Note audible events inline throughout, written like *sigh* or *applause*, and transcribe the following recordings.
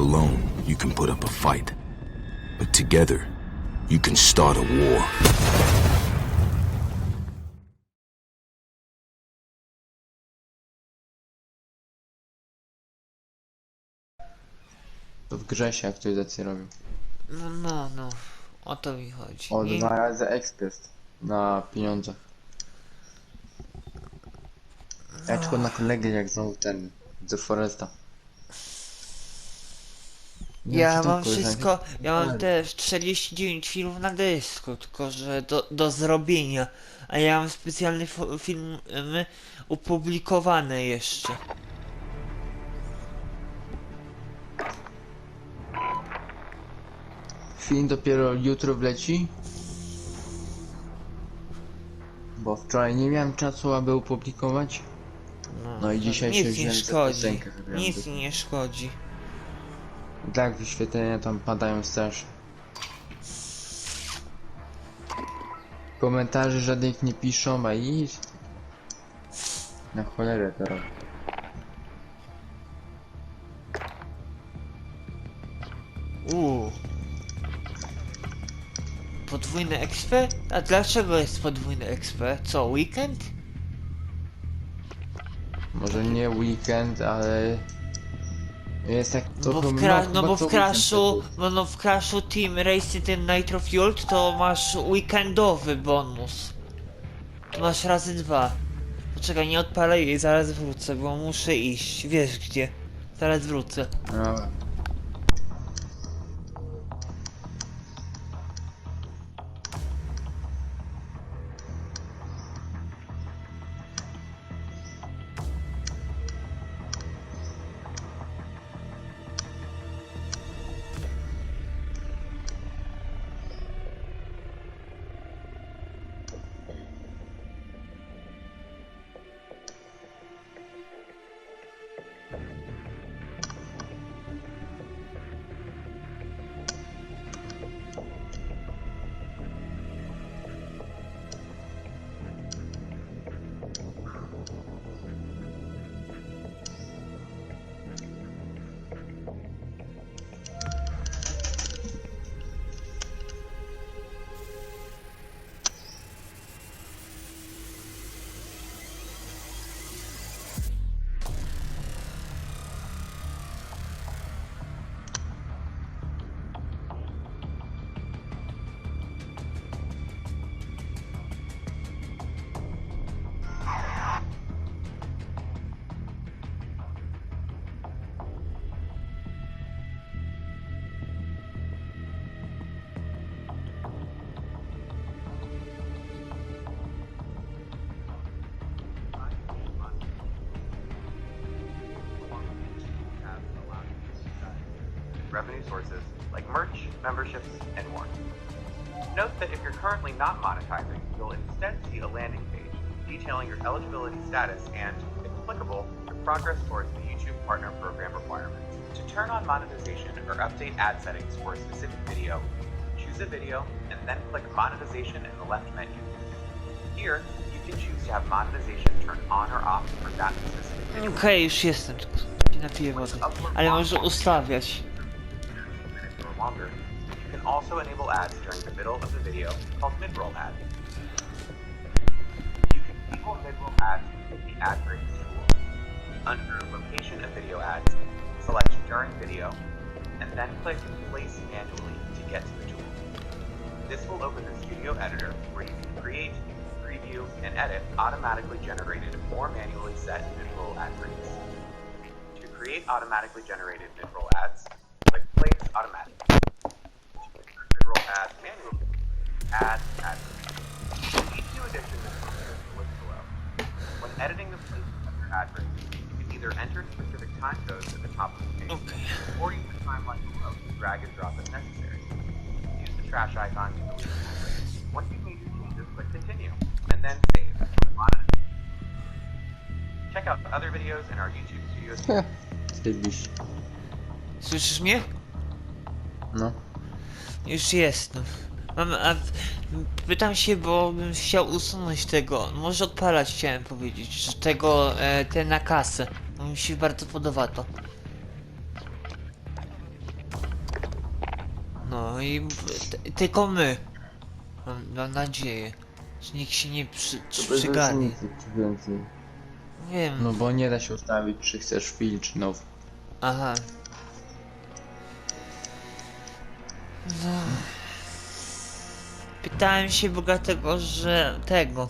Alone, you can put up a fight. But together, you can start a war. To w grze się aktualizacje robią. No, no, no. O to mi chodzi. O, Nie- dwa razy exp jest. Na pieniądzach. Ja tylko na kolegę jak znowu ten. The Foresta. Nie Ja mam wszystko, ja mam też 49 filmów na dysku, tylko że do, do zrobienia. A ja mam specjalne fo- filmy opublikowane jeszcze. Film dopiero jutro wleci. Bo wczoraj nie miałem czasu, aby opublikować. No i dzisiaj się Nic nie wziąłem za szkodzi. piosenkę chyba. Nic nie szkodzi. Tak wyświetlenia tam padają strasznie. Komentarzy żadnych nie piszą, a idź. Na cholerę to robię. Uuu. Podwójny XP? A dlaczego jest podwójny XP? Co, weekend? Może nie weekend, ale... Jest tak to No bo w, kra- no bo w Crashu, tak bo no w Crashu Team Race ten Nitro Fueled to masz weekendowy bonus. To masz razy dwa. Poczekaj, nie odpalaj jej, zaraz wrócę, bo muszę iść. Wiesz gdzie? Zaraz wrócę. Revenue sources like merch, memberships, and more. Note that if you're currently not monetizing, you'll instead see a landing page detailing your eligibility status and, if applicable, your progress towards the YouTube Partner Program requirements. To turn on monetization or update ad settings for a specific video, choose a video and then click Monetization in the left menu. Here, you can choose to have monetization turned on or off for that specific video. Okej, już jestem, tylko napiję wody. Ale może ustawiać. Longer. You can also enable ads during the middle of the video called mid-roll ads. You can enable mid-roll ads with the ad breaks tool. Under location of video ads, select during video, and then click place manually to get to the tool. This will open the studio editor where you can create, preview, and edit automatically generated or manually set mid-roll ad breaks. To create automatically generated mid-roll ads, click Place Automatic. To insert mid-roll ads manually, add ad breaks. Each new addition listed below. When editing the placement of your you can either enter specific time codes at the top of the page, Okay. or use the timeline below to drag and drop as necessary. Use the trash icon to delete the. Once you've made your changes, click Continue, and then Save. Check out other videos in our YouTube Studios Zbyliś. Słyszysz mnie? No. Już jestem. Mam, a, pytam się, bo bym chciał usunąć tego. Może odpalać chciałem powiedzieć, że tego, e, te na kasę. Mi się bardzo podoba to. No i tylko my. Mam, mam nadzieję, że nikt się nie przy, przygarnie. więcej. Wiem. No bo nie da się ustawić, czy chcesz film, czy now. Aha. Pytałem się bogatego, że tego.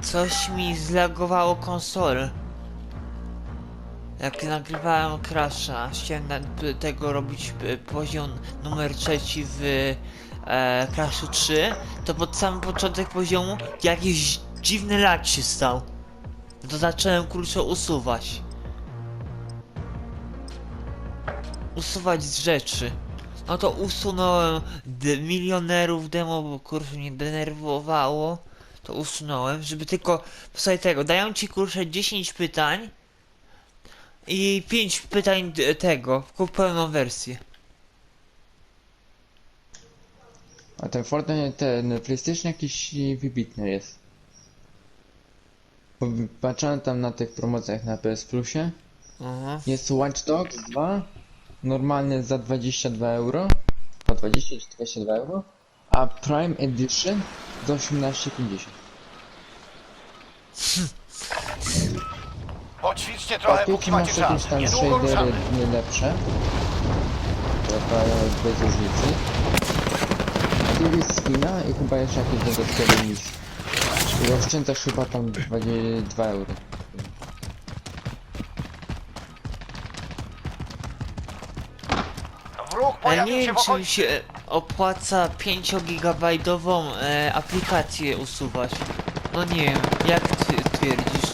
Coś mi zlagowało konsolę. Jak nagrywałem Crasha, chciałem tego robić poziom numer trzeci w e, Crashu 3, to pod sam początek poziomu jakiś dziwny lag się stał. To zacząłem kurczę usuwać. usuwać z rzeczy. No to usunąłem milionerów demo, bo kurczę mnie denerwowało. To usunąłem, żeby tylko. Posłuchaj tego, dają ci kurczę 10 pytań i 5 pytań tego. Kup pełną wersję. A ten Fortnite, ten PlayStation jakiś wybitny jest. Patrzyłem tam na tych promocjach na PS Plusie. Aha. Jest Watch Dogs 2. Normalny za 22 euro. Po 20 czy 22 euro. A Prime Edition za 18,50. Poćwiczcie trochę, póki macie masz jakieś czas. tam Niedługo shadery ruszamy. nie lepsze. Chyba bez różnicy. Tu jest skina i chyba jeszcze jakieś dodatkowe. I oszczędzasz chyba tam 22 euro. Ale pojawił nie się wiem, w czy mi okolicy. się opłaca 5-gigabajtową e, aplikację usuwać. No nie wiem, jak ty twierdzisz?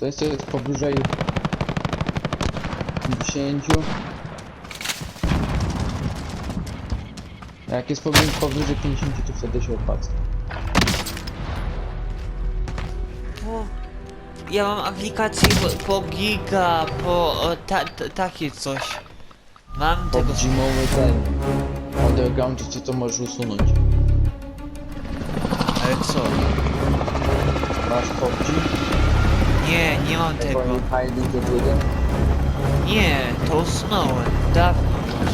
To jest, to jest powyżej 10. A Jak jest powyżej, powyżej 50 to wtedy się opłaca. Po... Ja mam aplikację po, po giga, po o, ta, ta, takie coś. Mam tego. Pod zimowy ten underground to co to możesz usunąć. Ale co? Masz PUBG, Nie, nie mam tego. Nie, to usunąłem. Dawno już.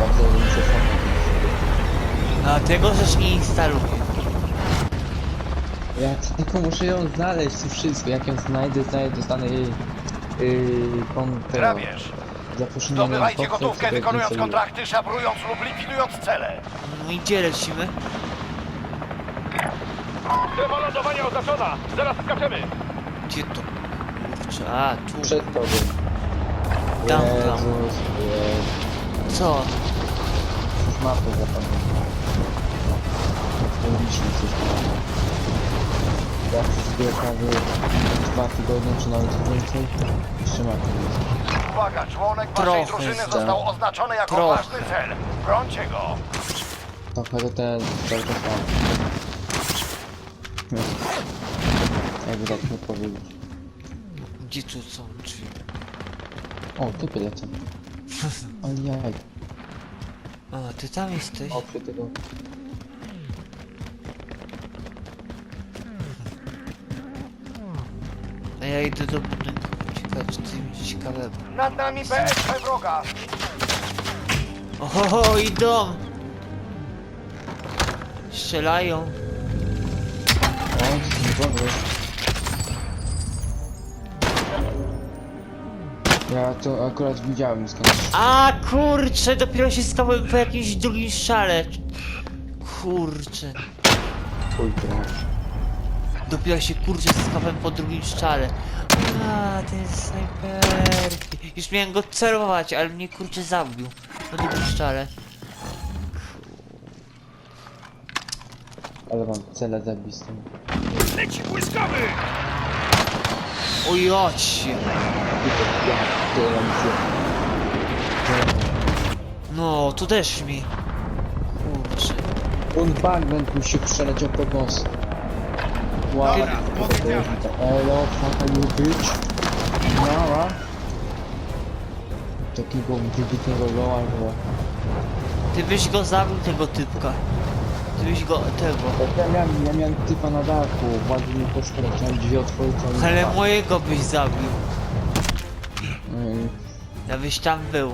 Bardzo muszę fajnie. A tego rzecz nie instaluję. Ja tylko muszę ją znaleźć, to wszystko. Jak ją znajdę, znajdę, dostanę jej yy. Grabież. Zdobywajcie gotówkę, wykonując kontrakty, szabrując lub likwidując cele. No i gdzie lecimy? Strefa lądowania oznaczona! Zaraz skaczemy! Gdzie to? Kurczę, a tu. Przed tobą. Tam, tam. Jezus, Jezus. Co? Już mapę zapamiętam. Logicznie coś tam. Ja przez prawie dwa tygodnie, czy nawet więcej. Mapy jest. Uwaga, członek waszej Trochę drużyny zdał. został oznaczony jako Trochę. ważny cel. Brońcie go! To chyba ten cały czas mam. Jakby tak nie powiedzieć. Gdzie tu są drzwi? O, typy lecą. Ale jaj. A, ty tam jesteś? O, przy tego. Ja idę do budynku. Ciekawe, czy ty mi ciekawego. Nad nami BSP wroga! Oho, idą! Strzelają. O, dobry. Ja to akurat widziałem skąd. A kurczę, dopiero się skapałem po jakimś drugim szale. Kurczę. Chuj, to Dopiero się kurczę skapałem po drugim szczale. A, ten snajper. Już miałem go celować, ale mnie kurczę zabił. Po drugim szczale. Ale mam celę zabistą. O jocie. Ja, tyle misję. No, tu też mi. Kurczę. On bagment mi się przeleciał pod nos. Wow. Elo, fuck you bitch. Nara. Takiego wybitnego goła, że... Ty byś go zabił tego typka. Ty byś go tego. Ja miałem, ja miałem typa na dachu, ładnie mi poszło, chciałem drzwi otworzyć, ale... Ale mojego byś zabił. Mm, Żebyś tam był.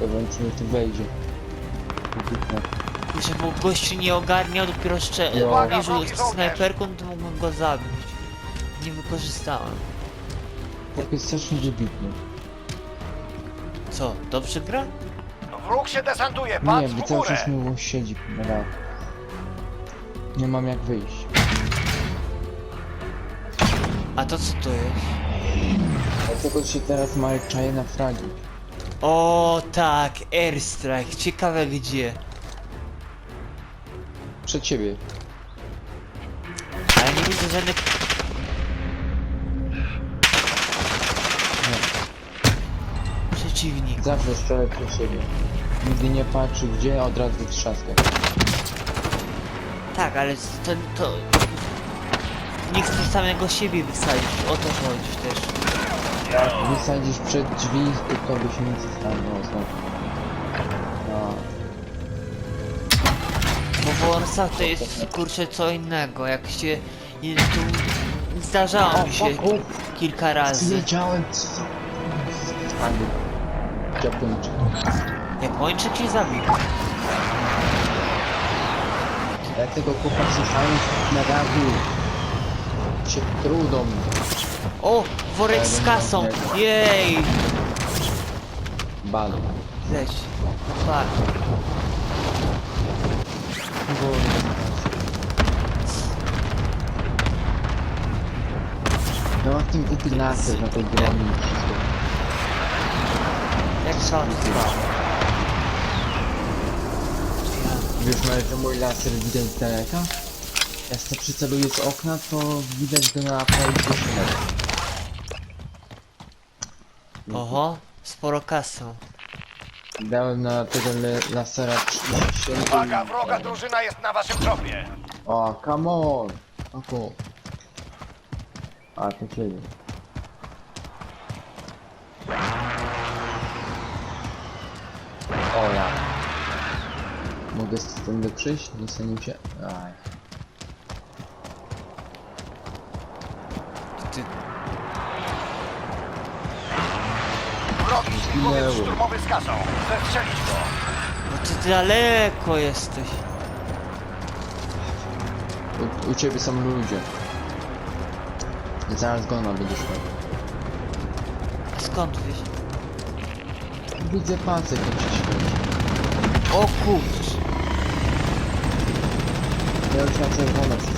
Dobra, czy mi tu wejdzie. Wybuchnę. Kurczę, bo gościu nie ogarniał, dopiero jeszcze Uwaga, mierzył snajperką, to mógłbym go zabić. Nie wykorzystałem. Tak jest strasznie wybitny. Co, dobrze gra? Wróg się desantuje, Nie, patrz bo w cały górę! siedzi na. Nie mam jak wyjść. A to co to jest? Dlatego się teraz Marek czaje na fragi. O tak, airstrike, ciekawe gdzie. Przed ciebie. Ale nie widzę żadnych... Przeciwnik. Zawsze strzelę przed siebie. Nigdy nie patrzy gdzie, od razu trzaskać. Tak, ale to... to... Nie chcę samego siebie wysadzić, o to chodzi też. Wysadzisz przed drzwi, to by się nic nie stało. znowu. Warsach to jest kurczę co innego, jak się... i Tu zdarzało mi się kilka razy. Wiedziałem co... Andy. Japończyk. Japończyk cię zabił. Dlatego chłopak słuchając na dachu się trudą. O, worek z kasą. Jej! Balon. Leć. Tak. No ma w tym głupi laser na tej broni i wszystko. Jak szans. Wiesz Marek, że mój laser widać z daleka? Jak się przyceluję z okna, to widać go na prawie 10 metrów. Oho, sporo kasy. Dałem na tego le lasera 37 Uwaga, wroga drużyna jest na waszym tropie! O, come on! Oko. A, to ciebie. O ja. Mogę stąd przyjść? Nie stanie się. Aj. Wrogi śmigłowiec szturmowy z kasą. Zestrzelić go! bo ty daleko jesteś. U, u ciebie są ludzie. Zaraz gona będzie szło. A skąd wiesz? Widzę pasek jak się świeci. O kurcz. Ja już na czerwono wszystko.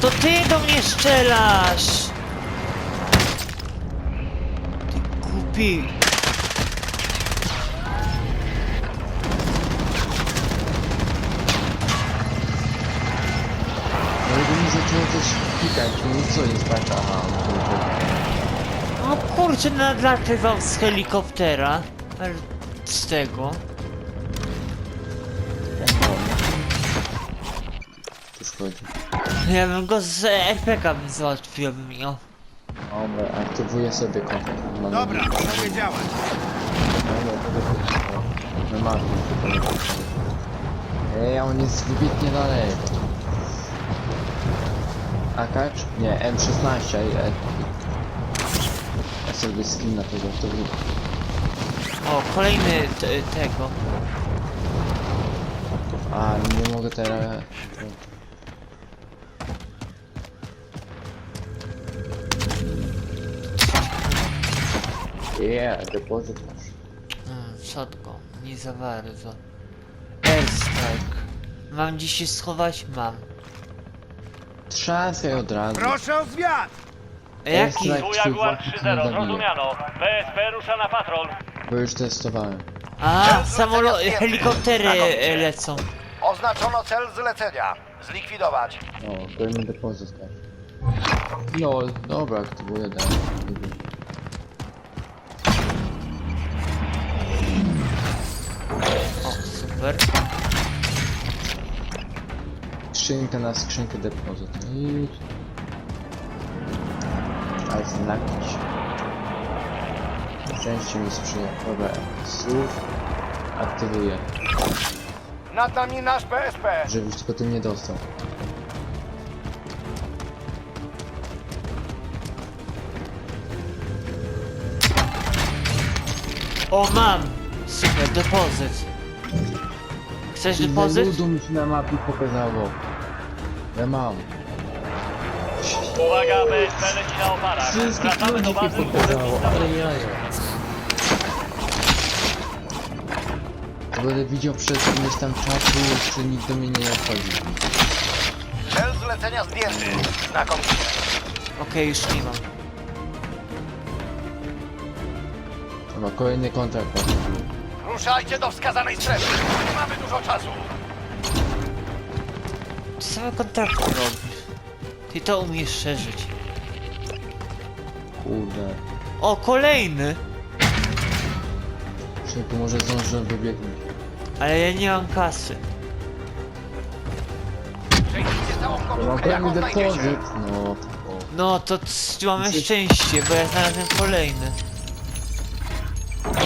To ty do mnie strzelasz! Ty głupi. No jakby mi zaczęło coś pikać, no co jest tak? Aha, to to- O kurczę, nadlatywał z helikoptera. Ale Z tego. to szkodzi. Ja bym go z RPK bym załatwił, bym ją. Dobra, aktywuję sobie kontakt. Mam Dobra, mogę działać. Dobra, to tylko- No mam. Ej, on jest wybitnie daleko. Akacz? Nie, M16, ej, ej. Ja sobie skin na tego, to był... O, kolejny tego. A, nie mogę teraz... Yeah, depozyt masz. Hmm, shotgun, nie za bardzo. Airstrike. Mam gdzieś się schować? Mam. Trzaskaj od razu. Proszę o zwiat! A jaki? Airstrike Tu Jaguar własny 3-0, nie zabije, zrozumiano. BSP rusza na patrol. Bo już testowałem. A, samolo... helikoptery e, lecą. Oznaczono cel zlecenia. Zlikwidować. O, kolejny depozyt też. No, dobra, aktywuję dalej. O, super. Skrzynkę na skrzynkę depozyt. I... Jest jakiś. Szczęście mi sprzyja. Dobra, słów aktywuję, Nad nami nasz PSP. żebyś tylko tym nie dostał. O, mam! Super, depozyt. Chcesz depozyt? ludu mi się na mapie pokazało. Ja mam. Uwaga, BSP leci na oparach. Wszystkich Wracamy do ludzi bazy się pokazało, ale jaja. To będę widział przez ileś tam czasu, jeszcze nikt do mnie nie nadchodzi. Cel zlecenia zdjęty. Znakomicie. Okej, już nie mam. Dobra, kolejny kontrakt. Ruszajcie do wskazanej strefy. Nie mamy dużo czasu. Ty same kontrakty robisz. Ty to umiesz szerzyć. Kurde. O, kolejny! Szybko może zdążę wybiegnąć. Ale ja nie mam kasy. Przejmijcie całą Mam jaką kolejny znajdziecie. depozyt. No. No to c- mamy szczęście, bo ja znalazłem kolejny.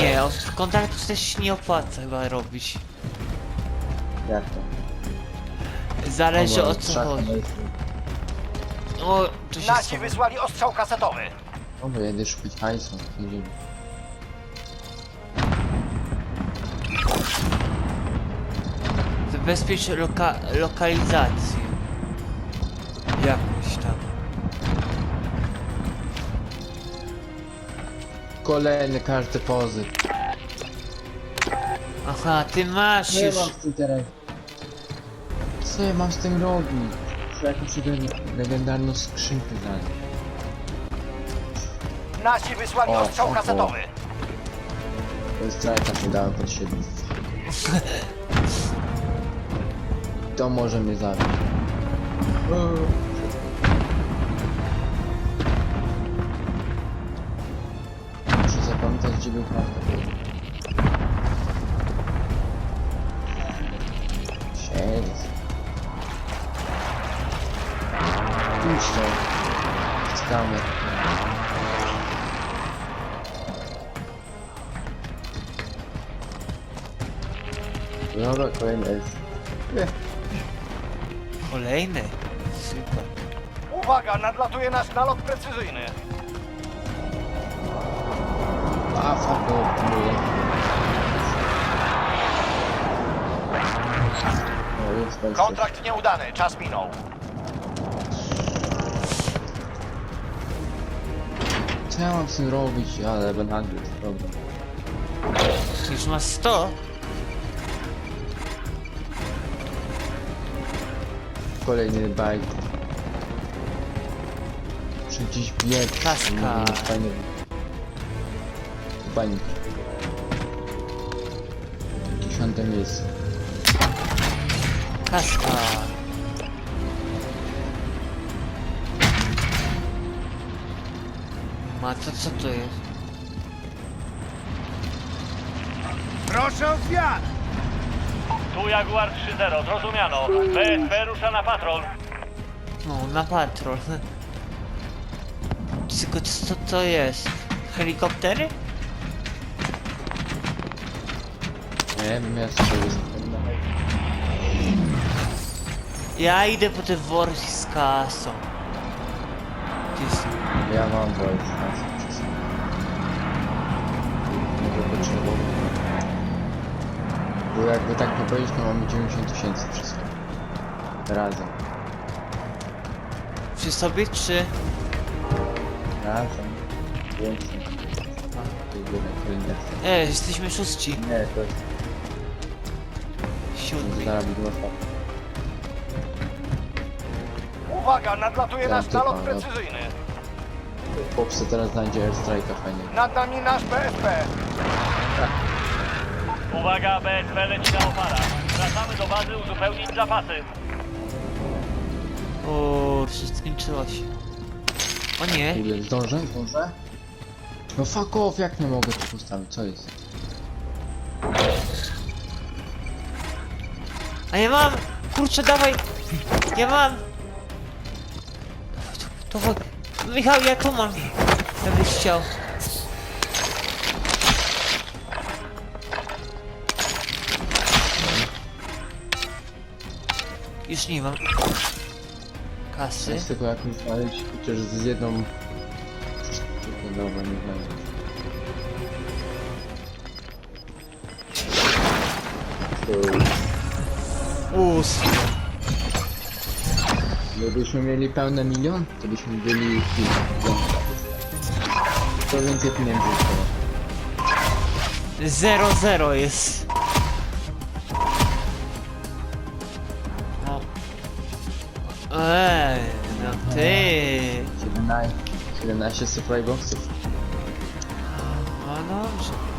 Nie, od kontraktu też się nie opłaca chyba robić. Jak to? Zależy o co chodzi. O, tu się Nasi wysłali ostrzał kasetowy. Dobra, jedę szukać hajsu. Jedziemy. Zabezpiecz loka lokalizację. Jakąś Kolejny każdy depozyt. Aha, ty masz już. z tym teraz? Co ja mam z tym robić? Muszę jakąś leg- legendarną skrzynkę znaleźć. Nasi wysłali O, ostrzał o, kasetowy. To jest trajka, się dałem pod siebie. To może mnie zabić. Gdzie był prawda. Idź to. Czekamy. Dobra, kolejny jest. Nie. Kolejny. Super. Uwaga, nadlatuje nasz nalot precyzyjny. A, mówię. Jest. Kontrakt nieudany, czas minął. Co ja mam z tym robić? Ale będę dobra. Już masz 100? Kolejny bajk. Gdzieś biec. Kaska. Banik. Dziesiąte miejsce. Kaska. Ma to co to jest? Proszę o zwiat! Tu Jaguar 3-0, zrozumiano. BSP rusza na patrol. No, na patrol. *laughs* Tylko co to jest? Helikoptery? Nie, miasto jest. Ja idę po te worki z kasą. Ja mam wojsk. Może potrzebować. Bo jakby tak nie powiedzieć, to mamy 90 tysięcy wszystko. Razem. Przy sobie czy... Razem. Więcej. To jest jeden kolejny. E, jesteśmy szóści. Nie, to jest Było ostatnie. Uwaga, nadlatuje nasz nalot precyzyjny. Popsy teraz znajdzie airstrike'a fajnie. Nad nami nasz PSP. Uwaga, BSP leci na oparach. Wracamy do bazy uzupełnić zapasy. O, się skończyło się. O nie. Kurde, zdążę? Zdążę? No fuck off, jak nie mogę tu postawić, co jest? A ja mam! Kurczę, dawaj! Ja mam! To, to, Michał, ja tu mam! Jakbyś chciał. Już nie mam. Kasy. Z tego jak mi znaleźć, chociaż z jedną... Dobra, nie znajdę. To... Us. Gdybyśmy mieli pełny milion, to byśmy byli. To więcej pieniędzy. Zero zero jest. No. Eee, no ty. 17, 17 supply boxów. No dobrze.